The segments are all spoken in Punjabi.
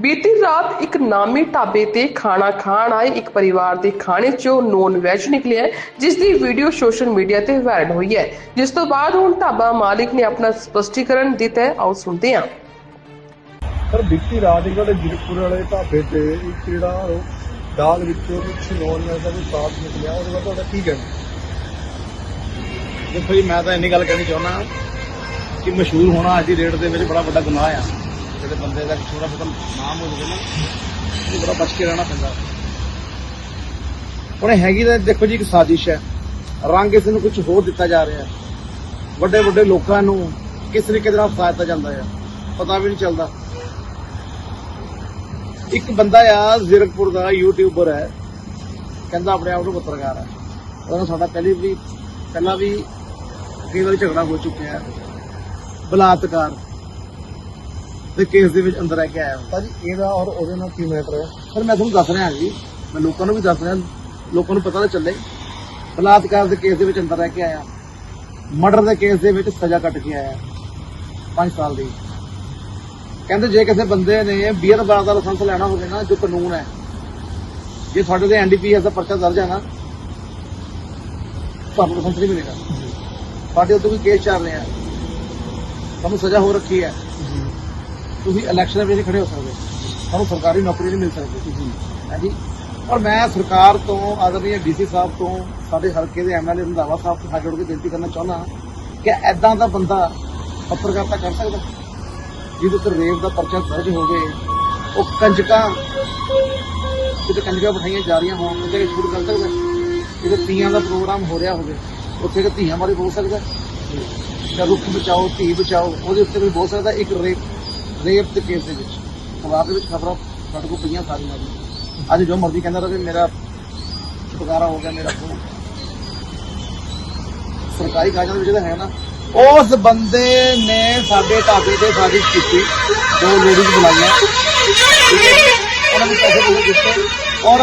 ਬੀਤੀ ਰਾਤ ਇੱਕ ਨਾਮੀ ਢਾਬੇ ਤੇ ਖਾਣਾ ਖਾਣ ਆਏ ਇੱਕ ਪਰਿਵਾਰ ਦੇ ਖਾਣੇ 'ਚੋਂ ਨੌਨ ਵੈਜ ਨਿਕਲਿਆ ਜਿਸ ਦੀ ਵੀਡੀਓ ਸੋਸ਼ਲ ਮੀਡੀਆ ਤੇ ਵਾਇਰਲ ਹੋਈ ਹੈ। ਜਿਸ ਤੋਂ ਬਾਅਦ ਹੁਣ ਢਾਬਾ ਮਾਲਿਕ ਨੇ ਆਪਣਾ ਸਪਸ਼ਟੀਕਰਨ ਦਿੱਤਾ ਹੈ। ਆਓ ਸੁਣਦੇ ਹਾਂ। ਪਰ ਬੀਤੀ ਰਾਤ ਇਹਨਾਂ ਦੇ ਜਿਰਪੁਰ ਵਾਲੇ ਢਾਬੇ ਤੇ ਇੱਕ ਜਿਹੜਾ ਦਾਲ ਵਿੱਚੋਂ ਕੁਝ ਨੌਨ ਵੈਜ ਦਾ ਵੀ ਸਾਥ ਨਿਕਲਿਆ। ਉਹਦੇ ਬਾਰੇ ਤੁਹਾਡਾ ਕੀ ਕਹਿਣਾ? ਦੇਖੋ ਜੀ ਮੈਂ ਤਾਂ ਇੰਨੀ ਗੱਲ ਕਹਿਣੀ ਚਾਹੁੰਦਾ ਕਿ ਮਸ਼ਹੂਰ ਹੋਣਾ ਅੱਜ ਦੀ ਡੇਟ ਦੇ ਵਿੱਚ ਬੜਾ ਵੱਡਾ ਗੁਨਾਹ ਆ। ਜਿਹੜੇ ਬੰਦੇ ਦਾ ਥੋੜਾ ਬਹੁਤਾ ਨਾਮ ਹੋ ਜਾਵੇ ਨਾ। ਉਹ ਬੜਾ ਬਚ ਕੇ ਰਹਿਣਾ ਪੈਂਦਾ। ਉਹਨੇ ਹੈਗੀ ਤਾਂ ਦੇਖੋ ਜੀ ਇੱਕ ਸਾਜ਼ਿਸ਼ ਹੈ। ਰੰਗ ਇਸ ਨੂੰ ਕੁਝ ਹੋਰ ਦਿੱਤਾ ਜਾ ਰਿਹਾ ਵੱਡੇ ਵੱਡੇ ਲੋਕਾਂ ਨੂੰ ਕਿਸ ਤਰੀਕੇ ਦੇ ਨਾਲ ਫਸਾਇਆ ਜਾਂਦਾ ਹੈ। ਪਤਾ ਵੀ ਨਹੀਂ ਚੱਲਦਾ। ਇੱਕ ਬੰਦਾ ਆ, ਜ਼ੀਰਕਪੁਰ ਦਾ ਯੂਟਿਊਬਰ ਹੈ। ਕਹਿੰਦਾ ਆਪਣੇ ਆਪ ਨੂੰ ਪੱਤਰਕਾਰ ਹੈ। ਉਹਦਾ ਸਾਡਾ ਪਹਿਲੀ ਵੀ ਪਹਿਲਾਂ ਵੀ ਕਈ ਵਾਰੀ ਝਗੜਾ ਹੋ ਚੁੱਕਿਆ ਹੈ। ਬਲਾਤਕਾਰ। ਦੇ ਕੇਸ ਦੇ ਵਿੱਚ ਅੰਦਰ ਆ ਕੇ ਆਇਆ। ਹਾਂ ਭਾਜੀ ਇਹਦਾ ਔਰ ਉਹਦੇ ਨਾਲ ਕੀ ਮੈਟਰ ਹੈ ਪਰ ਮੈਂ ਤੁਹਾਨੂੰ ਦੱਸ ਰਿਹਾ ਜੀ ਮੈਂ ਲੋਕਾਂ ਨੂੰ ਵੀ ਦੱਸ ਰਿਹਾ ਲੋਕਾਂ ਨੂੰ ਪਤਾ ਤਾਂ ਚੱਲੇ। ਬਲਾਤਕਾਰ ਦੇ ਕੇਸ ਦੇ ਵਿੱਚ ਅੰਦਰ ਰਹਿ ਕੇ ਆਇਆ। ਮਰਡਰ ਦੇ ਕੇਸ ਦੇ ਵਿੱਚ ਸਜ਼ਾ ਕੱਟ ਕੇ ਆਇਆ। 5 ਸਾਲ ਦੀ। ਕਹਿੰਦੇ ਜੇ ਕਿਸੇ ਬੰਦੇ ਨੇ ਬੀਅਰ ਬਾਰ ਦਾ ਲਾਇਸੈਂਸ ਲੈਣਾ ਹੋਵੇ ਨਾ ਜੋ ਕਾਨੂੰਨ ਹੈ ਜੇ ਤੁਹਾਡੇ ਤੇ ਐਨਡੀਪੀਐਸ ਦਾ ਪਰਚਾ ਦਰਜ ਹੈ ਨਾ ਤੁਹਾਨੂੰ ਲਾਇਸੈਂਸ ਨਹੀਂ ਮਿਲੇਗਾ। ਤੁਹਾਡੇ ਉੱਤੇ ਵੀ ਕੇਸ ਚੱਲ ਰਿਹਾ। ਤੁਹਾਨੂੰ ਸਜ਼ਾ ਹੋ ਰੱਖੀ ਹੈ। ਤੁਸੀਂ ਇਲੈਕਸ਼ਨ ਵਿੱਚ ਖੜੇ ਹੋ ਸਕਦੇ ਤੁਹਾਨੂੰ ਸਰਕਾਰੀ ਨੌਕਰੀ ਨਹੀਂ ਮਿਲ ਸਕਦੀ। ਹਾਂਜੀ। ਔਰ ਮੈਂ ਸਰਕਾਰ ਤੋਂ ਆਦਰਨੀय ਡੀਸੀ ਸਾਹਿਬ ਤੋਂ, ਸਾਡੇ ਹਲਕੇ ਦੇ ਐਮਐਲਏ ਰੰਧਾਵਾ ਸਾਹਿਬ ਤੋਂ ਹੱਥ ਜੋੜ ਕੇ ਬੇਨਤੀ ਕਰਨਾ ਚਾਹੁੰਦਾ ਕਿ ਐਦਾਂ ਦਾ ਬੰਦਾ ਪੱਤਰਕਾਰਤਾ ਕਰ ਸਕਦਾ ਜਿਹਦੇ ਉੱਤੇ ਰੇਪ ਦਾ ਪਰਚਾ ਦਰਜ ਹੋਵੇ ਉਹ ਕੰਜਕਾਂ ਕਿਤੇ ਕੰਜਕਾਂ ਬਿਠਾਈਆਂ ਜਾ ਰਹੀਆਂ ਹੋਣ, ਉਹਦੇ ਸ਼ੁਰੂ ਕਰ ਸਕਦਾ ਕਿਤੇ ਤੀਆਂ ਦਾ ਪ੍ਰੋਗਰਾਮ ਹੋ ਰਿਹਾ ਹੋਵੇ, ਉੱਥੇ ਕਿ ਧੀਆਂ ਬਾਰੇ ਬੋਲ ਸਕਦਾ ਜਾਂ ਰੁੱਖ ਬਚਾਓ, ਧੀ ਬਚਾਓ, ਉਹਦੇ ਉੱਤੇ ਵੀ ਬੋਲ ਸਕਦਾ ਇੱਕ ਰੇਪ ਰੇਪ ਦੇ ਕੇਸ ਦੇ ਵਿੱਚ। ਅਖਬਾਰ ਦੇ ਵਿੱਚ ਖਬਰਾਂ ਸਾਡੇ ਕੋਲ ਪਈਆਂ ਸਾਰੀਆਂ ਜੀ। ਅੱਜ ਜੋ ਮਰਜ਼ੀ ਕਹਿੰਦਾ ਰਹੇ ਮੇਰਾ ਛੁਟਕਾਰਾ ਹੋ ਗਿਆ ਮੇਰਾ ਖੂਨ ਸਰਕਾਰੀ ਕਾਗਜ਼ਾਂ ਵਿੱਚ ਜਿਹੜਾ ਹੈ ਨਾ। ਉਸ ਬੰਦੇ ਨੇ ਸਾਡੇ ਢਾਬੇ ਤੇ ਸਾਜ਼ਿਸ਼ ਕੀਤੀ ਦੋ ਲੇਡੀਜ਼ ਬੁਲਾਈਆਂ? ਉਹਨਾਂ ਨੂੰ ਪੈਸੇ ਪੂਸੇ ਦਿੱਤੇ। ਔਰ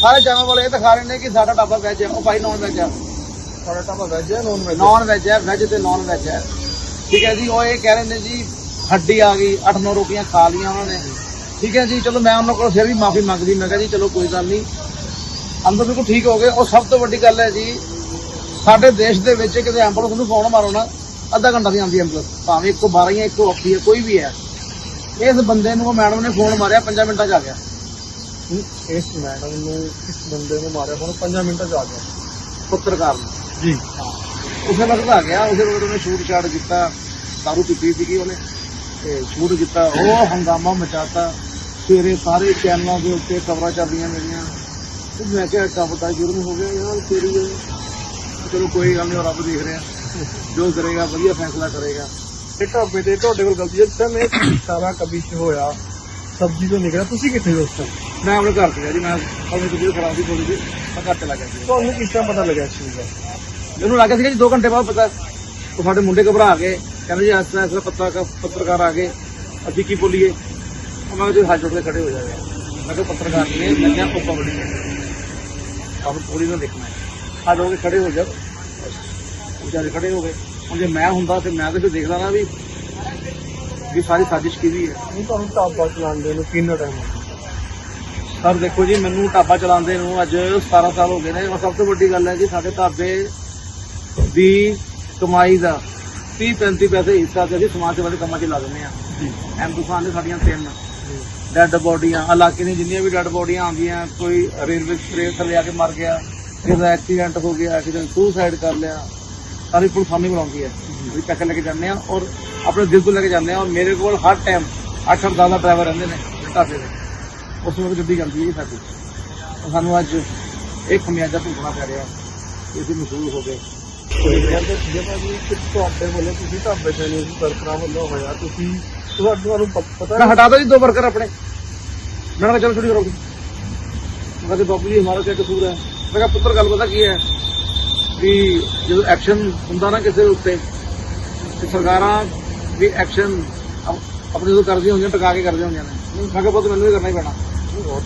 ਸਾਰੇ ਚੈਨਲ ਵਾਲੇ ਇਹ ਦਿਖਾ ਰਹੇ ਨੇ ਕਿ ਸਾਡਾ ਢਾਬਾ ਵੈਜ ਹੈ। ਉਹ ਭਾਈ ਨੌਨ ਵੈਜ ਹੈ ਤੁਹਾਡਾ ਢਾਬਾ ਵੈਜ ਹੈ ਨੌਨ ਵੈਜ ਨਾਨ ਵੈਜ ਹੈ ਵੈਜ ਤੇ ਨਾਨ ਵੈਜ ਹੈ। ਠੀਕ ਹੈ ਜੀ ਉਹ ਇਹ ਕਹਿ ਰਹੇ ਨੇ ਜੀ ਹੱਡੀ ਆ ਗਈ 8-9 ਰੋਟੀਆਂ ਖਾ ਲੀਆਂ ਉਹਨਾਂ ਨੇ। ਠੀਕ ਹੈ ਜੀ ਚਲੋ ਮੈਂ ਉਹਨਾਂ ਕੋਲ ਫਿਰ ਵੀ ਮਾਫੀ ਮੰਗਦੀ ਮੈਂ ਕਿਹਾ ਜੀ ਚਲੋ ਕੋਈ ਗੱਲ ਨਹੀਂ। ਅੰਦਰ ਬਿਲਕੁਲ ਠੀਕ ਹੋ ਗਏ। ਉਹ ਸਭ ਤੋਂ ਵੱਡੀ ਗੱਲ ਹੈ ਜੀ ਸਾਡੇ ਦੇਸ਼ ਦੇ ਵਿੱਚ ਕਿਤੇ ਐਂਬੂਲੈਂਸ ਨੂੰ ਫੋਨ ਮਾਰੋ ਨਾ ਅੱਧਾ ਘੰਟਾ ਦੀ ਆਉਂਦੀ ਐਂਬੂਲੈਂਸ ਭਾਵੇਂ 112 ਜਾਂ 180 ਹੈ ਕੋਈ ਵੀ ਹੈ। ਇਸ ਬੰਦੇ ਨੂੰ ਮੈਡਮ ਨੇ ਫੋਨ ਮਾਰਿਆ 5 ਮਿੰਟਾਂ 'ਚ ਆ ਗਿਆ। ਇਸ ਮੈਡਮ ਨੂੰ ਇਸ ਬੰਦੇ ਨੂੰ ਮਾਰਿਆ ਹੁਣ 5 ਮਿੰਟਾਂ ਚ ਆ ਗਿਆ। ਪੱਤਰਕਾਰ ਨੂੰ। ਜੀ। ਉਸੇ ਵਕਤ ਆ ਗਿਆ ਉਸੇ ਵਕਤ ਉਹਨੇ ਸ਼ੂਟ ਸ਼ਾਟ ਕੀਤਾ ਦਾਰੂ ਪੀਤੀ ਸੀਗੀ ਉਹਨੇ। ਤੇ ਸ਼ੂਟ ਕੀਤਾ ਉਹ ਹੰਗਾਮਾ ਮਚਾਤਾ। ਸਵੇਰੇ ਸਾਰੇ ਚੈਨਲਾਂ ਦੇ ਉੱਤੇ ਖਬਰਾਂ ਚੱਲਦੀਆਂ ਮੇਰੀਆਂ। ਤੇ ਮੈਂ ਕਿਹਾ ਕੰਮ ਪਤਾ ਜੁਰਮ ਹੋ ਗਿਆ ਯਾਰ ਤੇਰੀ। ਚਲੋ ਕੋਈ ਗੱਲ ਨਹੀਂ ਰੱਬ ਦੇਖ ਰਿਹਾ। ਜੋ ਕਰੇਗਾ ਵਧੀਆ ਫੈਸਲਾ ਕਰੇਗਾ। ਇਹ ਢਾਬੇ ਤੇ ਤੁਹਾਡੇ ਕੋਲ ਗਲਤੀ ਹੈ। ਇਹ ਸਾਰਾ ਕਬਿਸ਼ ਹੋਇਆ ਸਬਜ਼ੀ ਤੋਂ ਨਿਕਲਿਆ ਤੁਸੀਂ ਕਿੱਥੇ ਹੋ ਉਸ ਟਾਈਮ ਮੈਂ ਆਪਣੇ ਘਰ ਸੀਗਾ ਜੀ ਮੈਂ ਆਪਣੇ ਤਬੀਅਤ ਖਰਾਬ ਸੀ ਥੋੜੀ ਜਿਹੀ ਮੈਂ ਘਰ ਚਲਾ ਗਿਆ ਸੀ। ਤੁਹਾਨੂੰ ਕਿਸ ਟਾਈਮ ਪਤਾ ਲੱਗਿਆ ਇਸ ਚੀਜ਼ ਦਾ? ਮੈਨੂੰ ਲੱਗਾ ਸੀਗਾ ਜੀ 2 ਘੰਟੇ ਬਾਅਦ ਪਤਾ ਉਹ ਸਾਡੇ ਮੁੰਡੇ ਘਬਰਾ ਗਏ। ਕਹਿੰਦੇ ਜੀ ਇਸ ਤਰ੍ਹਾਂ ਇਸ ਤਰ੍ਹਾਂ ਪੱਤਰਕਾਰ ਪੱਤਰਕਾਰ ਆ ਗਏ। ਅਸੀਂ ਕੀ ਬੋਲੀਏ? ਉਹ ਮੈਂ ਕਿਹਾ ਜੀ ਹੱਥ ਜੋੜ ਕੇ ਖੜੇ ਹੋ ਜਾਵੇ ਮੈਂ ਕਿਹਾ ਪੱਤਰਕਾਰ ਨੇ ਮੈਂ ਕਿਹਾ ਉਹ ਪਬਲਿਕ ਹੈ ਆਪ ਪੂਰੀ ਨੂੰ ਦੇਖਣਾ ਹੈ। ਹੱਥ ਜੋੜ ਕੇ ਖੜੇ ਹੋ ਜਾ ਉਹ ਵਿਚਾਰੇ ਖੜੇ ਹੋ ਗਏ। ਹੁਣ ਜੇ ਮੈਂ ਹੁੰਦਾ ਤੇ ਮੈਂ ਤਾਂ ਦੇਖਦਾ ਨਾ ਵੀ ਵੀ ਸਾਰੀ ਸਾਜ਼ਿਸ਼ ਕਿਹਦੀ ਹੈ। ਨਹੀਂ ਤੁਹਾਨੂੰ ਢਾਬਾ ਚਲਾਉਂਦੇ ਨੂੰ ਕਿੰਨਾ ਟਾਈਮ ਸਰ ਦੇਖੋ ਜੀ ਮੈਨੂੰ ਢਾਬਾ ਚਲਾਉਂਦੇ ਨੂੰ ਅੱਜ 17 ਸਾਲ ਹੋ ਗਏ ਨੇ। ਔਰ ਸਭ ਤੋਂ ਵੱਡੀ ਗੱਲ ਹੈ ਕਿ ਸਾਡੇ ਢਾਬੇ ਦੀ ਕਮਾਈ ਦਾ 30 35 ਪੈਸੇ ਹਿੱਸਾ ਤੇ ਅਸੀਂ ਸਮਾਜ ਸੇਵਾ ਦੇ ਕੰਮਾਂ 'ਚ ਲਾ ਦਿੰਦੇ ਆ ਜੀ ਐਮਦੂਸਾਨ ਦੇ ਸਾਡੀਆਂ ਤਿੰਨ। ਡੈੱਡ ਬੋਡੀਆਂ ਇਲਾਕੇ ਦੀਆਂ ਜਿੰਨੀਆਂ ਵੀ ਡੈੱਡ ਬੋਡੀਆਂ ਆਉਂਦੀਆਂ ਕੋਈ ਰੇਲਵੇ ਟ੍ਰੇਨ ਥੱਲੇ ਆ ਕੇ ਮਰ ਗਿਆ ਕਿਸੇ ਦਾ ਐਕਸੀਡੈਂਟ ਹੋ ਗਿਆ ਕਿਸੇ ਨੇ ਸੁਸਾਈਡ ਕਰ ਲਿਆ ਸਾਰੀ ਪੁਲਿਸ ਸਾਹਮਣੇ ਬੁਲਾਉਂਦੀ ਹੈ। ਅਸੀਂ ਪੈਸੇ ਲੈ ਕੇ ਜਾਂਦੇ ਆ ਔਰ ਆਪਣੇ ਦਿਲ ਤੋਂ ਲੈ ਕੇ ਜਾਂਦੇ ਆ ਔਰ ਮੇਰੇ ਕੋਲ ਹਰ ਟਾਈਮ 8-8 10 ਦਾ ਡਰਾਈਵਰ ਰਹਿੰਦੇ ਨੇ ਢਾਬੇ ਦੇ ਉਸ ਨੂੰ ਗੱਡੀ ਜਾਂਦੀ ਹੈ ਸਾਡੀ ਸਾਨੂੰ ਅੱਜ ਇਹ ਖਮਿਆਜਾ ਭੁਗਤਣਾ ਪੈ ਰਿਹਾ ਕਿ ਅਸੀਂ ਮਸ਼ਹੂਰ ਹੋ ਗਏ। ਕਹਿੰਦੇ ਜੇ ਭਾਜੀ ਕਿ ਤੁਹਾਡੇ ਵੱਲੋਂ ਤੁਸੀਂ ਢਾਬੇ ਤੇ ਨਹੀਂ ਸਰਕਾਰਾਂ ਵੱਲੋਂ ਹੋਇਆ। ਤੁਸੀਂ ਤੁਹਾਨੂੰ ਤੁਹਾਨੂੰ ਪ- ਪਤਾ ਮੈਂ ਹਟਾ ਦੋ ਜੀ ਦੋ ਵਰਕਰ ਆਪਣੇ। ਮੈਂ ਕਿਹਾ ਚਲੋ ਛੁੱਟੀ ਕਰੋ। ਮੈਂ ਕਹਿੰਦੇ ਬਾਪੂ ਜੀ ਹਮਾਰਾ ਕੀ ਕਸੂਰ ਹੈ। ਮੈਂ ਕਿਹਾ ਪੁੱਤਰ ਗੱਲ ਪਤਾ ਕੀ ਹੈ? ਵੀ ਜਦੋਂ ਐਕਸ਼ਨ ਹੁੰਦਾ ਨਾ ਕਿਸੇ ਉੱਤੇ ਤੇ ਸਰਕਾਰਾਂ ਵੀ ਐਕਸ਼ਨ ਆਪਣੇ ਤੋਂ ਕਰਦੀਆਂ ਹੁੰਦੀਆਂ ਟਕਾ ਕੇ ਕਰਦੀਆਂ ਹੁੰਦੀਆਂ ਨੇ। ਮੈਂ ਕਿਹਾ ਪੁੱਤ ਮੈਨੂੰ ਵੀ ਕਰਨਾ ਹੀ ਪੈਣਾ।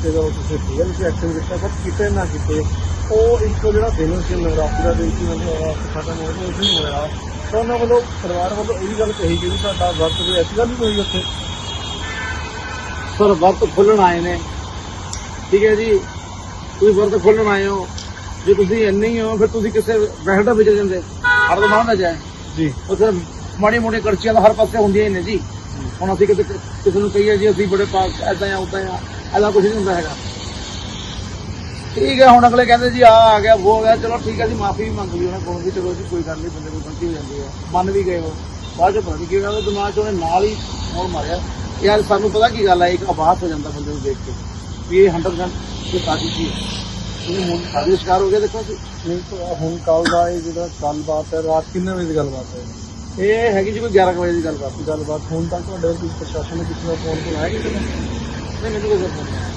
ਤੇ ਜਦੋਂ ਤੁਸੀਂ ਤੁਸੀਂ ਐਕਸ਼ਨ ਕੀਤਾ ਪਰ ਕਿਤੇ ਨਾ ਕਿਤੇ। ਉਹ ਇੱਕ ਜਿਹੜਾ ਦਿਨ ਸੀ ਨਵਰਾਤਰੀ ਦਾ ਦਿਨ ਸੀ ਮੈਨੂੰ ਹੋਇਆ ਖਤਮ ਹੋ ਗਿਆ ਉਸ ਹੋਇਆ। ਤਾਂ ਉਹਨਾਂ ਵੱਲੋਂ ਪਰਿਵਾਰ ਵੱਲੋਂ ਇਹ ਗੱਲ ਕਹੀ ਗਈ ਵੀ ਸਾਡਾ ਵਕਤ ਵੀ ਐਸੀ ਗੱਲ ਨਹੀਂ ਹੋਈ ਉੱਥੇ। ਸਰ ਵਰਤ ਖੋਲਣ ਆਏ ਨੇ। ਠੀਕ ਹੈ ਜੀ ਤੁਸੀਂ ਵਰਤ ਖੋਲਣ ਆਏ ਹੋ। ਜੇ ਤੁਸੀਂ ਇੰਨੇ ਹੀ ਹੋ ਫਿਰ ਤੁਸੀਂ ਕਿਸੇ ਬਹਿੜਾ ਵਿੱਚ ਜਾਂਦੇ। ਹਰ ਤੋਂ ਨਾ ਜਾਏ ਜੀ। ਉੱਥੇ ਮਾੜੀ ਮੋਟੀ ਕੜਚੀਆਂ ਤਾਂ ਹਰ ਪਾਸੇ ਹੁੰਦੀਆਂ ਹੀ ਨੇ ਜੀ। ਹੁਣ ਅਸੀਂ ਕਿਤੇ ਕਿਸੇ ਨੂੰ ਕਹੀਏ ਜੀ ਅਸੀਂ ਬੜੇ ਪਾਸ ਐਦਾਂ ਆ ਉਦਾਂ ਆ ਐਦਾ ਕੁਝ ਨਹੀਂ ਹੁੰਦਾ ਹੈਗਾ। ਠੀਕ ਹੈ ਹੁਣ ਅਗਲੇ ਕਹਿੰਦੇ ਜੀ ਆ ਆ ਗਿਆ ਉਹ ਗਿਆ ਚਲੋ ਠੀਕ ਹੈ ਜੀ ਮਾਫੀ ਵੀ ਮੰਗ ਲਈ ਉਹਨਾਂ ਕੋਲ ਵੀ ਚਲੋ ਜੀ ਕੋਈ ਗੱਲ ਨਹੀਂ ਬੰਦੇ ਕੋਲ ਗਲਤੀ ਹੋ ਜਾਂਦੀ ਹੈ। ਮੰਨ ਵੀ ਗਏ ਉਹ। ਬਾਅਦ ਚ ਪਤਾ ਨਹੀਂ ਕੀ ਗੱਲ ਦਿਮਾਗ ਚ ਉਹਨੇ ਨਾਲ ਹੀ ਮੋੜ ਮਾਰਿਆ। ਯਾਰ ਸਾਨੂੰ ਪਤਾ ਕੀ ਗੱਲ ਹੈ ਇੱਕ ਆਵਾਜ਼ ਹੋ ਜਾਂਦਾ ਬੰਦੇ ਨੂੰ ਦੇਖ ਕੇ ਵੀ ਇਹ 100% ਇਹ ਸਾਜ਼ਿਸ਼ ਹੀ। ਹੈ ਹੁਣ ਸਾਡੇ ਸ਼ਿਕਾਰ ਹੋ ਗਿਆ ਦੇਖੋ ਜੀ। ਨਹੀਂ ਤਾਂ ਹੁਣ ਕੱਲ ਦਾ ਇਹ ਜਿਹੜਾ ਗੱਲਬਾਤ ਹੈ ਰਾਤ ਕਿੰਨੇ ਵਜੇ ਦੀ ਗੱਲਬਾਤ ਹੈ? ਇਹ ਹੈਗੀ ਜੀ ਕੋਈ 11 ਕੁ ਵਜੇ ਦੀ ਗੱਲ ਬਾਤ ਗੱਲਬਾਤ ਹੁਣ ਤੱਕ ਤੁਹਾਡੇ ਕੋਲ ਪ੍ਰਸ਼ਾਸਨ ਨੇ ਕਿਸੇ ਦਾ ਫੋਨ ਕੋਲ ਕਿਸੇ ਦਾ ਨਹੀਂ ਮੈਨੂੰ ਕੋਈ ਨਹੀਂ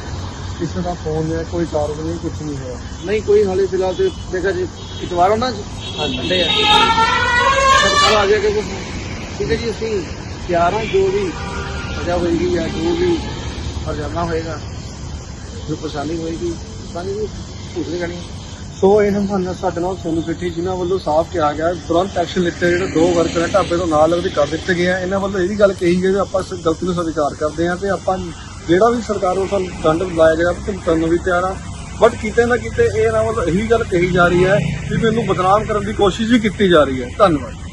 ਕਿਸੇ ਦਾ ਫੋਨ ਜਾਂ ਕੋਈ ਕਾਰਵਾਈ ਨਹੀਂ ਕੁਝ ਨਹੀਂ ਹੋਇਆ। ਨਹੀਂ ਕੋਈ ਹਾਲੇ ਫਿਲਹਾਲ ਤੇ ਦੇਖਾ ਜੀ ਇਤਵਾਰ ਹੋਣਾ ਜੀ? ਸੰਡੇ ਹੈ ਸਰਕਾਰ ਆ ਜਾਏਗਾ ਕੁਝ ਠੀਕ ਹੈ ਜੀ ਅਸੀਂ ਤਿਆਰ ਹਾਂ ਜੋ ਵੀ ਸਜ਼ਾ ਹੋਏਗੀ ਜਾਂ ਜੋ ਵੀ ਹਰਜਾਨਾ ਹੋਏਗਾ ਜੋ ਪਰੇਸ਼ਾਨੀ ਹੋਏਗੀ ਸਾਨੀ ਜੀ ਪੁੱਛਦੇ ਗਣੀ ਸੋ ਇਹਨਾਂ ਮਹੱਲਾ ਸਾਡੇ ਨਾਲ ਸੋਨੂ ਸਿੱਠੀ ਜਿਨ੍ਹਾਂ ਵੱਲੋਂ ਸਾਫ਼ ਕਿਹਾ ਗਿਆ ਤੁਰੰਤ ਐਕਸ਼ਨ ਲਿੱਤੇ ਜਿਹੜੇ ਦੋ ਵਰਕਰ ਢਾਬੇ ਤੋਂ ਨਾਲ ਲੱਗਦੇ ਕਰ ਦਿੱਤੇ ਗਏ ਆ। ਇਹਨਾਂ ਵੱਲੋਂ ਇਹ ਵੀ ਗੱਲ ਕਹੀ ਗਈ ਕਿ ਆਪਾਂ ਗਲਤੀ ਨੂੰ ਸਵੀਕਾਰ ਕਰਦੇ ਹਾਂ ਤੇ ਆਪਾਂ ਜਿਹੜਾ ਵੀ ਸਰਕਾਰ ਵੱਲੋਂ ਸਾਨੂੰ ਦੰਡ ਲਾਇਆ ਗਿਆ ਤੇ ਕਰਨ ਨੂੰ ਵੀ ਤਿਆਰ ਆ। ਬਟ ਕਿਤੇ ਨਾ ਕਿਤੇ ਇਹ ਇਹਨਾਂ ਵੱਲੋਂ ਇਹੀ ਗੱਲ ਕਹੀ ਜਾ ਰਹੀ ਹੈ ਕਿ ਮੈਨੂੰ ਬਦਨਾਮ ਕਰਨ ਦੀ ਕੋਸ਼ਿਸ਼ ਵੀ ਕੀਤੀ ਜਾ ਰਹੀ ਹੈ। ਧੰਨਵਾਦ।